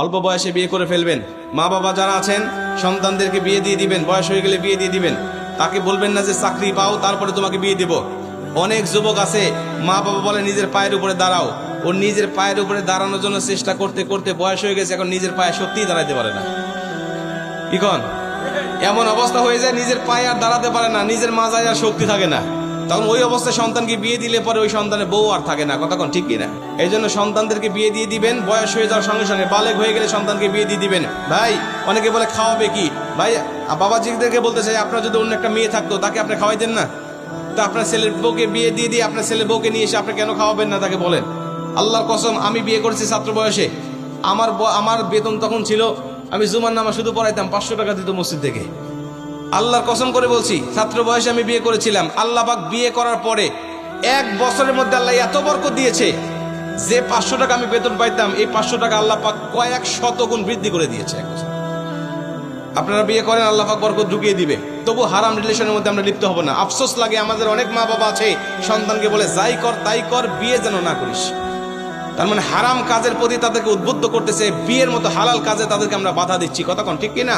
অল্প বয়সে বিয়ে করে ফেলবেন। মা বাবা যারা আছেন, সন্তানদেরকে বিয়ে দিয়ে দিবেন, বয়স হয়ে গেলে বিয়ে দিয়ে দিবেন। তাকে বলবেন না যে, চাকরি পাও, তারপরে তোমাকে বিয়ে দিব। অনেক যুবক আছে, মা বাবা বলে, নিজের পায়ের উপরে দাঁড়াও। ও নিজের পায়ের উপরে দাঁড়ানোর জন্য চেষ্টা করতে করতে বয়স হয়ে গেছে, এখন নিজের পায়ে সত্যিই দাঁড়াইতে পারে না। কি কন? এমন অবস্থা হয়ে যায়, নিজের পায়ে আর দাঁড়াতে পারে না, নিজের মাজায় আর শক্তি থাকে না। তখন ওই অবস্থায় সন্তানকে বিয়ে দিলে পরে ওই সন্তানের বউ আর থাকে না কোন ঠিক কিনা? এই জন্য সন্তানদেরকে বিয়ে দিয়ে দিবেন, বয়স হয়ে যাওয়ার সঙ্গে সঙ্গে বালেক হয়ে গেলে সন্তানকে বিয়ে দিয়ে দিবেন। ভাই, অনেকে বলে খাওয়াবে কি? ভাই বাবাজিদেরকে বলতে চাই, আপনার যদি অন্য একটা মেয়ে থাকতো, তাকে আপনি খাওয়াইতেন না? তা আপনার ছেলের বউকে বিয়ে দিয়ে দিয়ে আপনার ছেলের বউকে নিয়ে এসে আপনি কেন খাওয়াবেন না তাকে বলেন? আল্লাহর কসম, আমি বিয়ে করেছি ছাত্র বয়সে। আমার আমার বেতন তখন ছিল, আমি জুমার নামা শুধু পড়াইতাম, পাঁচশো টাকা দিত মসজিদ থেকে। আল্লাহর কসম করে বলছি, ছাত্র বয়সে আমি বিয়ে করেছিলাম, আল্লাহ পাক বিয়ে করার পরে এক বছরের মধ্যে আল্লাহ এত বরকত দিয়েছে যে পাঁচশো টাকা আমি বেতন পাইতাম, এই পাঁচশো টাকা আল্লাহ পাক কয়েক শত গুণ বৃদ্ধি করে দিয়েছে। আপনারা বিয়ে করেন, আল্লাহ পাক বরকত ঢুকিয়ে দিবে। তবু হারাম রিলেশনের মধ্যে আমরা লিপ্ত হব না। আফসোস লাগে, আমাদের অনেক মা বাবা আছে, সন্তানকে বলে, যাই কর, তাই কর, বিয়ে যেন না করিস। তার মানে হারাম কাজের প্রতি তাদেরকে উদ্বুদ্ধ করতেছে, বিয়ের মতো হালাল কাজে তাদেরকে আমরা বাধা দিচ্ছি। কোন, ঠিক কি না